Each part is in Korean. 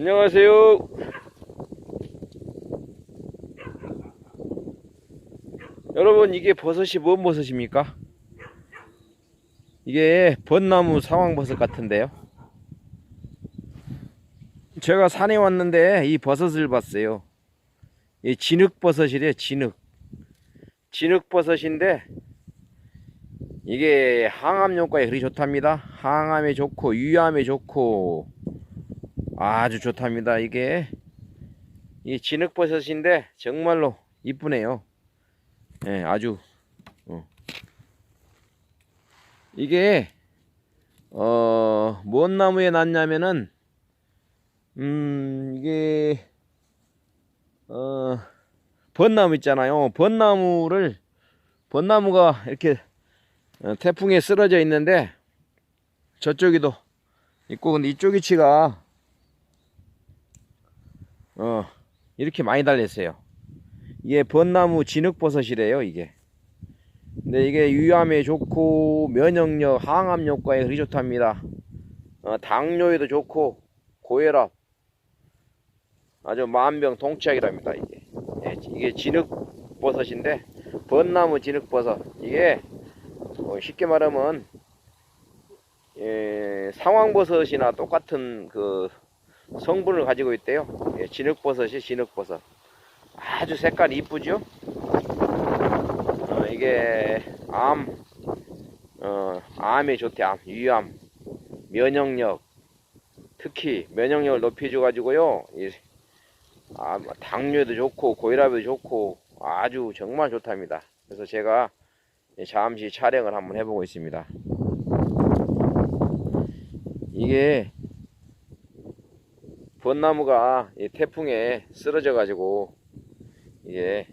안녕하세요. 여러분 이게 버섯이 뭔 버섯입니까? 이게 벚나무 상황버섯 같은데요. 제가 산에 왔는데 이 버섯을 봤어요. 이 진흙버섯이래 진흙. 진흙버섯인데 이게 항암 효과에 그리 좋답니다. 항암에 좋고 위암에 좋고 아주 좋답니다. 이게 이 진흙버섯인데 정말로 이쁘네요. 예, 아주 어. 이게 어뭔 나무에 났냐면은 음 이게 어 벚나무 있잖아요. 벚나무를 벚나무가 이렇게 어, 태풍에 쓰러져 있는데 저쪽에도 있고 근데 이쪽 위치가 어 이렇게 많이 달렸어요. 이게 벚나무 진흙버섯이래요 이게. 근데 이게 위암에 좋고 면역력, 항암 효과에 그리 좋답니다. 어, 당뇨에도 좋고 고혈압 아주 만병 통치약이랍니다 이게. 예, 이게 진흙버섯인데 벚나무 진흙버섯 이게 어, 쉽게 말하면 예, 상황버섯이나 똑같은 그 성분을 가지고 있대요. 예, 진흙버섯이 진흙버섯. 아주 색깔이 이쁘죠? 어, 이게 암, 어, 암에 좋대, 암, 위암, 면역력, 특히 면역력을 높여줘 가지고요, 이, 아, 뭐 당뇨에도 좋고, 고혈압에도 좋고, 아주 정말 좋답니다. 그래서 제가 잠시 촬영을 한번 해보고 있습니다. 이게 벚나무가 이 태풍에 쓰러져 가지고 이게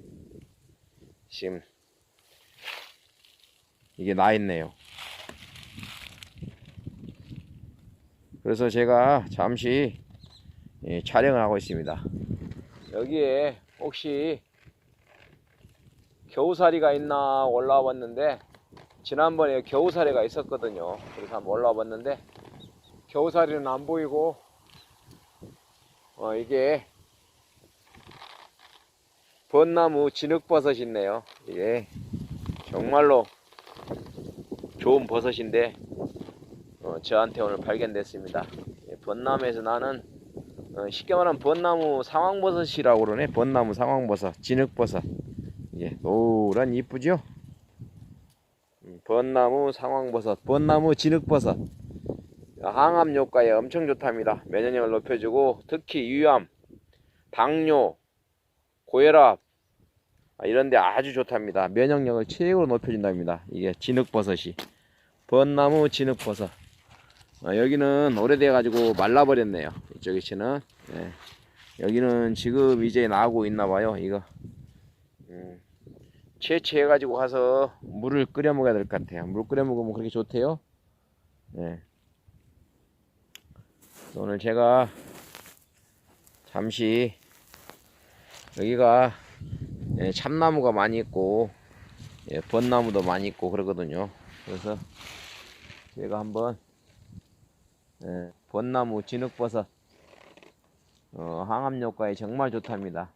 지금 이게 나 있네요. 그래서 제가 잠시 예, 촬영을 하고 있습니다. 여기에 혹시 겨우살이가 있나 올라와 봤는데 지난번에 겨우살이가 있었거든요. 그래서 한번 올라와 봤는데 겨우살이는 안 보이고 어 이게 벚나무 진흙버섯이 있네요. 이게 정말로 좋은 버섯인데 어, 저한테 오늘 발견됐습니다. 예, 벚나무에서 나는 어, 쉽게 말하면 벚나무 상황버섯이라고 그러네. 벚나무 상황버섯, 진흙버섯. 이게 노란 이쁘죠? 음, 벚나무 상황버섯, 벚나무 진흙버섯. 항암 효과에 엄청 좋답니다. 면역력을 높여주고 특히 위암, 당뇨, 고혈압 아, 이런데 아주 좋답니다. 면역력을 최고로 높여준답니다. 이게 진흙버섯이 벚나무 진흙버섯. 어, 여기는 오래돼 가지고 말라버렸네요. 이쪽 위치는 예. 여기는 지금 이제 나오고 있나봐요. 이거 음, 채취해가지고 가서 물을 끓여 먹어야 될 것 같아요. 물 끓여 먹으면 그렇게 좋대요. 예. 오늘 제가 잠시 여기가 예, 참나무가 많이 있고 예, 벚나무도 많이 있고 그러거든요. 그래서 제가 한번 예, 벚나무 진흙버섯 어, 항암 효과에 정말 좋답니다.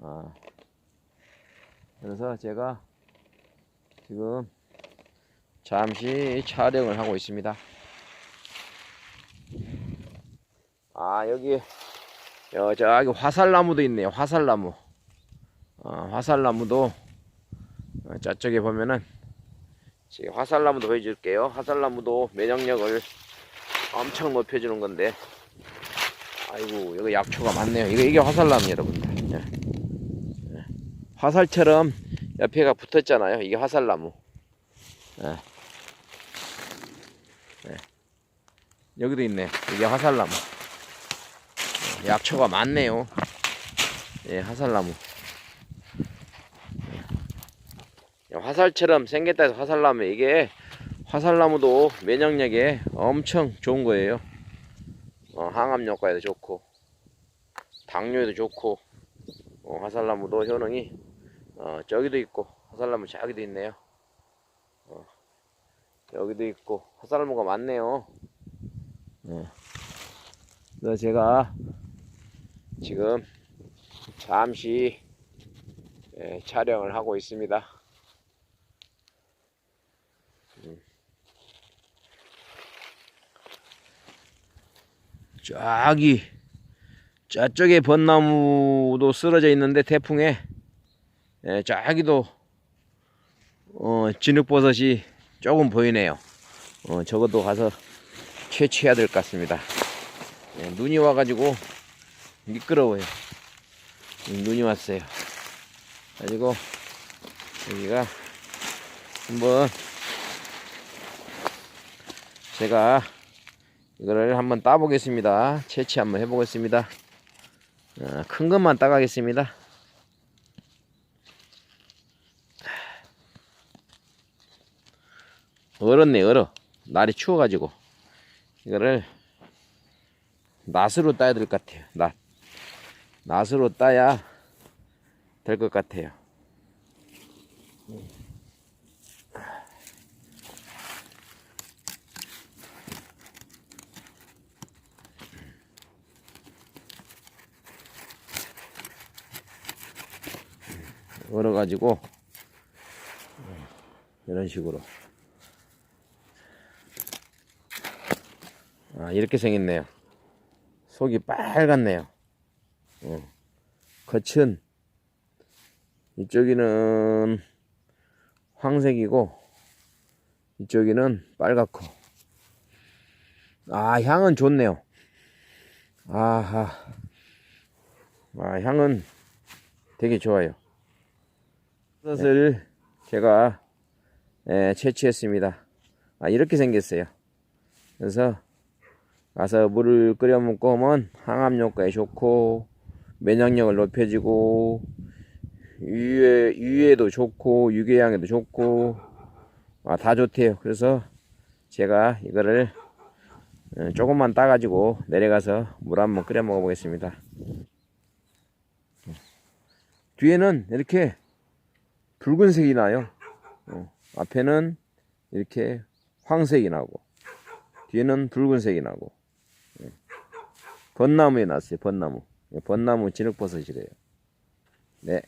어, 그래서 제가 지금 잠시 촬영을 하고 있습니다. 아 여기 여, 저기 화살나무도 있네요. 화살나무. 어, 화살나무도 어, 저쪽에 보면은 지금 화살나무도 보여줄게요. 화살나무도 면역력을 엄청 높여주는 건데 아이고 여기 약초가 많네요. 이거 이게 화살나무 여러분들. 예. 예. 화살처럼 옆에가 붙었잖아요. 이게 화살나무. 예. 예. 여기도 있네. 이게 화살나무. 예, 약초가 많네요. 예, 화살나무. 예, 화살처럼 생겼다 해서 화살나무. 이게 화살나무도 면역력에 엄청 좋은 거예요. 어, 항암 효과에도 좋고, 당뇨에도 좋고, 어, 화살나무도 효능이 어, 저기도 있고, 화살나무 저기도 있네요. 어, 여기도 있고, 화살나무가 많네요. 어. 그래서 제가 지금 잠시 예, 촬영을 하고 있습니다. 음. 저기 저쪽에 벚나무도 쓰러져 있는데 태풍에 예, 저기도 어, 진흙버섯이 조금 보이네요. 어, 저것도 가서 채취해야 될 것 같습니다. 예, 눈이 와가지고 미끄러워요. 음, 눈이 왔어요. 가지고 여기가 한번 제가 이거를 한번 따보겠습니다. 채취 한번 해보겠습니다. 어, 큰 것만 따가겠습니다. 얼었네 얼어 날이 추워가지고 이거를 낫으로 따야 될 것 같아요 낫 낫으로 따야 될 것 같아요 얼어가지고 이런 식으로 아, 이렇게 생겼네요. 속이 빨갛네요. 어. 겉은 이쪽이는 황색이고 이쪽이는 빨갛고 아 향은 좋네요. 아하 아 향은 되게 좋아요. 버섯을 제가 예, 채취했습니다. 아 이렇게 생겼어요. 그래서 가서 물을 끓여 먹고 오면 항암 효과에 좋고 면역력을 높여주고 유해 유해도 좋고 유궤양에도 좋고 아, 다 좋대요. 그래서 제가 이거를 어, 조금만 따가지고 내려가서 물 한번 끓여 먹어 보겠습니다. 뒤에는 이렇게 붉은색이 나요. 어, 앞에는 이렇게 황색이 나고 뒤에는 붉은색이 나고 벚나무에 났어요. 벚나무. 벚나무 진흙버섯이래요. 네.